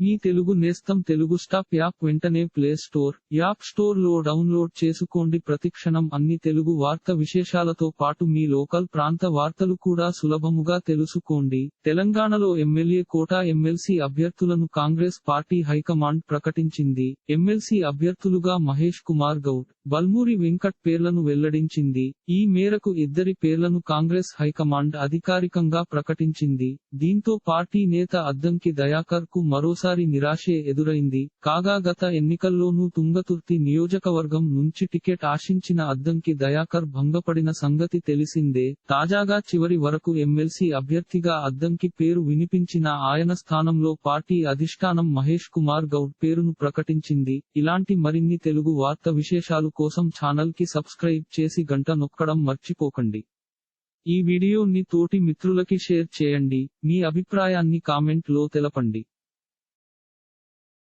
మీ తెలుగు నేస్తం Telugu stop app వెంటనే play store app స్టోర్లో డౌన్లోడ్ చేసుకోండి. ప్రతిక్షణం అన్ని తెలుగు వార్త విశేషాలతో పాటు మీ లోకల్ ప్రాంత వార్తలు కూడా సులభముగా తెలుసుకోండి. తెలంగాణలో ఎమ్మెల్యే కోటా ఎమ్మెల్సీ అభ్యర్థులను కాంగ్రెస్ పార్టీ హైకమాండ్ ప్రకటించింది. ఎమ్మెల్సీ అభ్యర్థులుగా మహేష్ కుమార్ గౌడ్ బల్మూరి వెంకట్ పేర్లను వెల్లడించింది. ఈ మేరకు ఇద్దరి పేర్లను కాంగ్రెస్ హైకమాండ్ అధికారికంగా ప్రకటించింది. దీంతో పార్టీ నేత అద్దంకి దయాకర్కు మరోసారి నిరాశే ఎదురైంది. కాగా గత ఎన్నికల్లోనూ తుంగతుర్తి నియోజకవర్గం నుంచి టికెట్ ఆశించిన అద్దంకి దయాకర్ భంగపడిన సంగతి తెలిసిందే. తాజాగా చివరి వరకు ఎమ్మెల్సీ అభ్యర్థిగా అద్దంకి పేరు వినిపించిన ఆయన స్థానంలో పార్టీ అధిష్టానం మహేష్ కుమార్ గౌడ్ పేరును ప్రకటించింది. ఇలాంటి మరిన్ని తెలుగు వార్త విశేషాలు కోసం ఛానల్కి సబ్స్క్రైబ్ చేసి గంట నొక్కడం మర్చిపోకండి. ఈ వీడియోని తోటి మిత్రులకి షేర్ చేయండి. మీ అభిప్రాయాన్ని కామెంట్లో తెలపండి.